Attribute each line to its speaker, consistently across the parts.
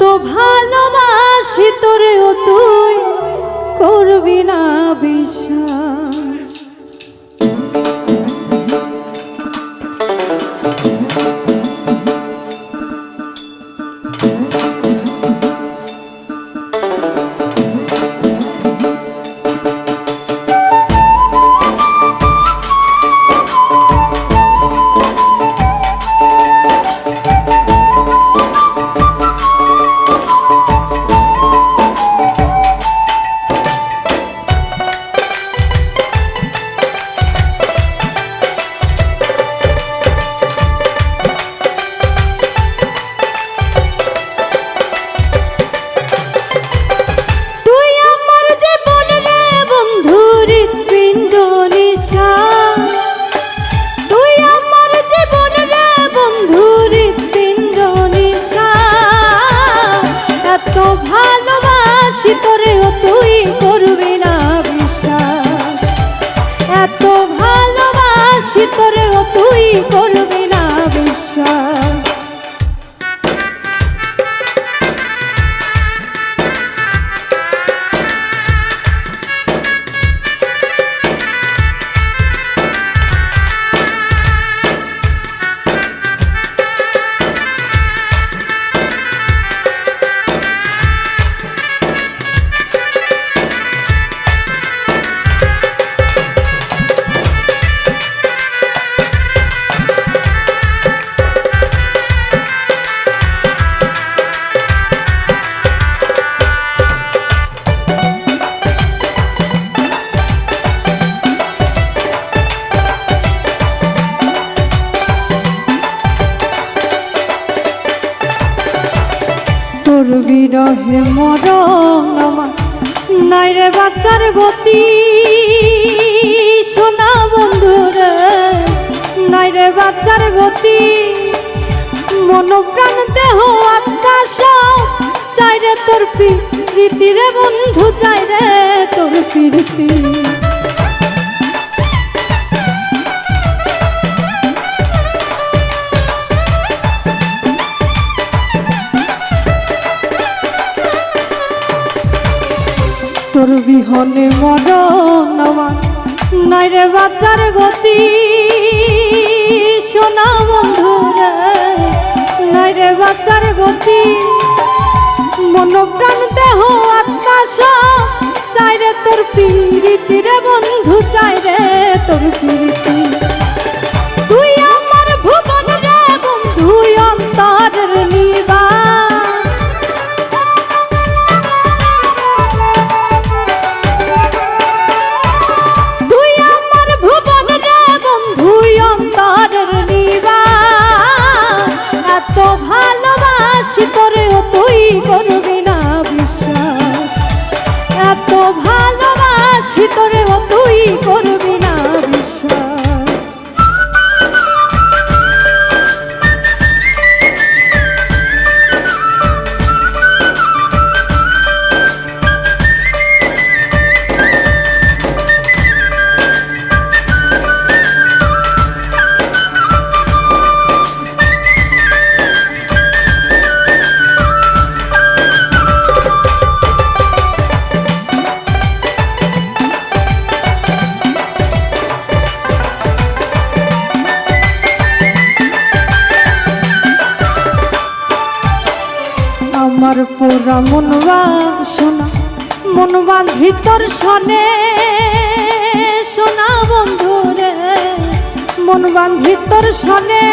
Speaker 1: কত ভালোবাসি তোরেও তুই করবি না বিশ্বাস। ভালোবাসি তোরেও তুই মরণ আমার। নাই রে বাচ্চার গতি, সোনা বন্ধু রে। নাই রে বাচ্চার গতি মনোপ্রাণ দেহ আত্মা সব। চাই রে তোর প্রীতি রে বন্ধু, চাই রে তোর প্রীতি। বিহনে মরণ আমার। নাই রে বাচ্চার গতি, সোনা বন্ধু রে। নাই রে বাচ্চার গতি মন প্রাণ দেহ, আত্মা সব। চাই রে তোর পিরিতি রে বন্ধু, চাই রে তোর পিরিতি তোরেও আমার পোড়া সোনা শোনা, মন ভিতর তোর শনে। সোনা বন্ধু রে, মন ভিতর তোর শনে।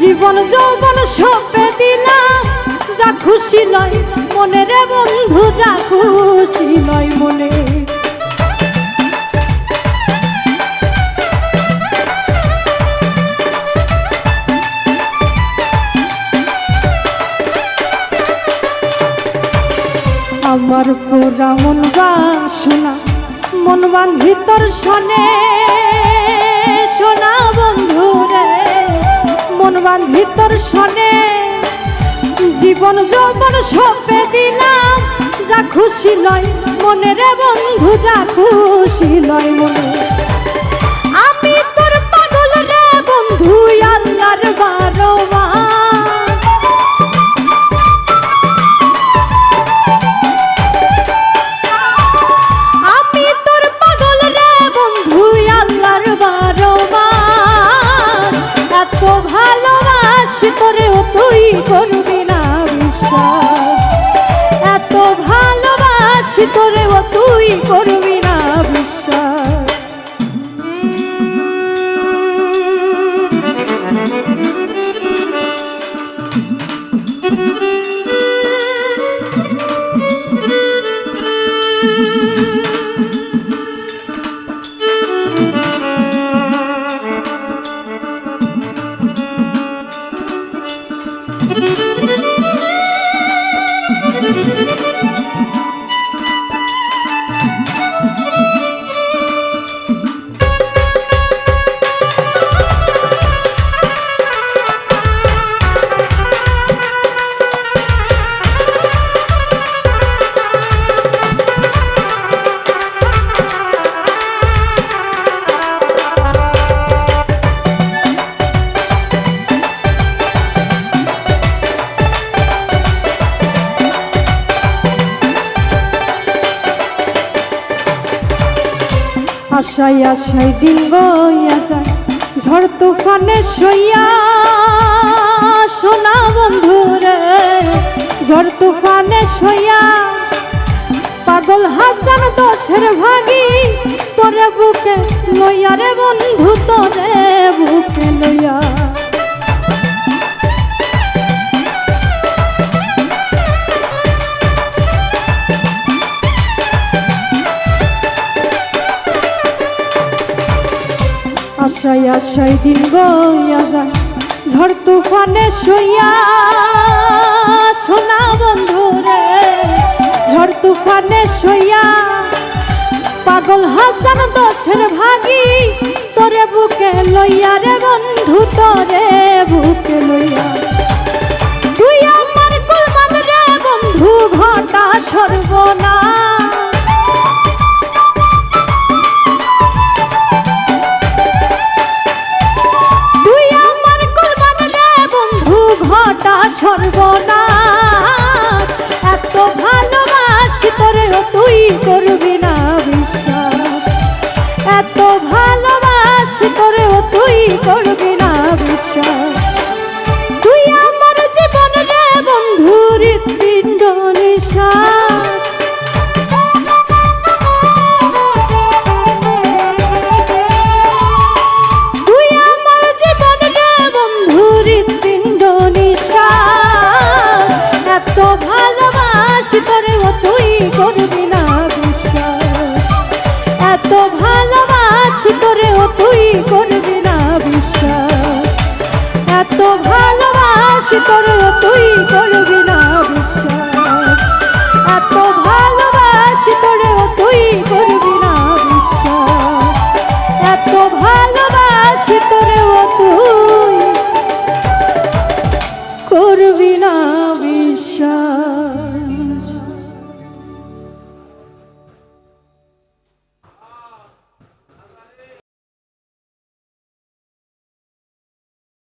Speaker 1: জীবন যৌবন সপে দিলাম, যা খুশি নয় মনে রে বন্ধু, যা খুশি নয় মনে। আমার পোড়া মন বাসনা মন বান্ধি তোর শনে সোনা বন্ধু রে, মন বান্ধি তোর শনে। জীবন যৌবন সপে দিলাম, যা খুশি লয় মনে রে বন্ধু, যা খুশি লয় মনে। আমি তোর পাগল রে বন্ধু, আল্লাহর বারোয়া ভালোবাসি তোরেও তুই করবি আশাই আশায় দিন বইয়া যায়। ঝড় তুফানে সইয়া সোনা বন্ধু রে ঝড় তুফানে সইয়া পাগল হাসান দোষের ভাগি, তোরে বুকে লইয়া রে বন্ধু, তোরে বুকে লইয়া। আশাই আশাই দিন বইয়া যায় ঝড় তুফানে সইয়া সোনা বন্ধু রে ঝড় তুফানে সইয়া পাগল হাসান দোষের ভাগি, তোরে বুকে লইয়া রে বন্ধু, তোরে বুকে লইয়া। তুই আমার কুলমান রে বন্ধু, ঘটা করবি না বিশ্বাস? বিশ্বাস। এত ভালোবাসি তোর তুই করবি না বিশ্বাস। এত